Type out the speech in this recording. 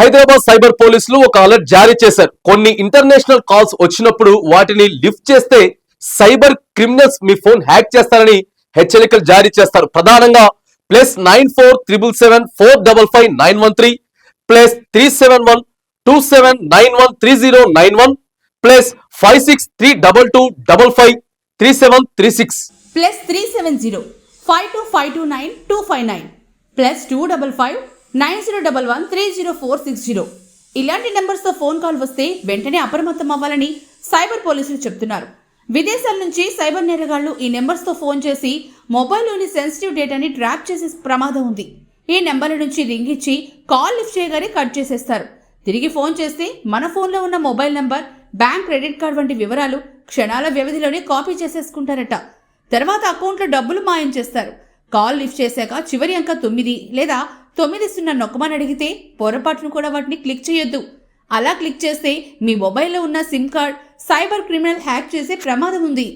Hyderabad cyber పోలీసులు ఒక alert జారీ చేశారు. కొన్ని ఇంటర్నేషనల్ కాల్స్ వచ్చినప్పుడు వాటిని లిఫ్ట్ చేస్తే సైబర్ క్రిమినల్స్ మీ ఫోన్ హ్యాక్ చేస్తారని హెచ్చరికలు జారీ చేస్తారు. ప్రధానంగా plus nine four triple seven four double five nine one three plus three seven one two seven nine one three zero nine one plus five six three double two double five three seven three six. Plus three seven zero five two five two nine two five nine plus two double five nine zero double one three zero four six zero. ఇలాంటి నెంబర్స్తో phone call వస్తే వెంటనే అప్రమత్తం అవ్వాలని cyber పోలీసులు చెప్తున్నారు. విదేశాల నుంచి సైబర్ నేరగాళ్ళు ఈ నెంబర్స్తో ఫోన్ చేసి మొబైల్లోని సెన్సిటివ్ డేటాని ట్రాప్ చేసే ప్రమాదం ఉంది. ఈ నెంబర్ల నుంచి రింగ్ ఇచ్చి కాల్ లిఫ్ట్ చేయగానే కట్ చేసేస్తారు. తిరిగి ఫోన్ చేస్తే మన ఫోన్లో ఉన్న mobile number bank credit card వంటి వివరాలు క్షణాల వ్యవధిలోనే కాపీ చేసేసుకుంటారట. తర్వాత అకౌంట్లో డబ్బులు మాయం చేస్తారు. కాల్ లిఫ్ట్ చేశాక చివరి అంక తొమ్మిది లేదా తొమ్మిది సున్నా నొక్కమని అడిగితే పొరపాటును కూడా వాటిని క్లిక్ చేయొద్దు. అలా క్లిక్ చేస్తే మీ మొబైల్లో ఉన్న sim card cyber criminal hack చేసే ప్రమాదం ఉంది.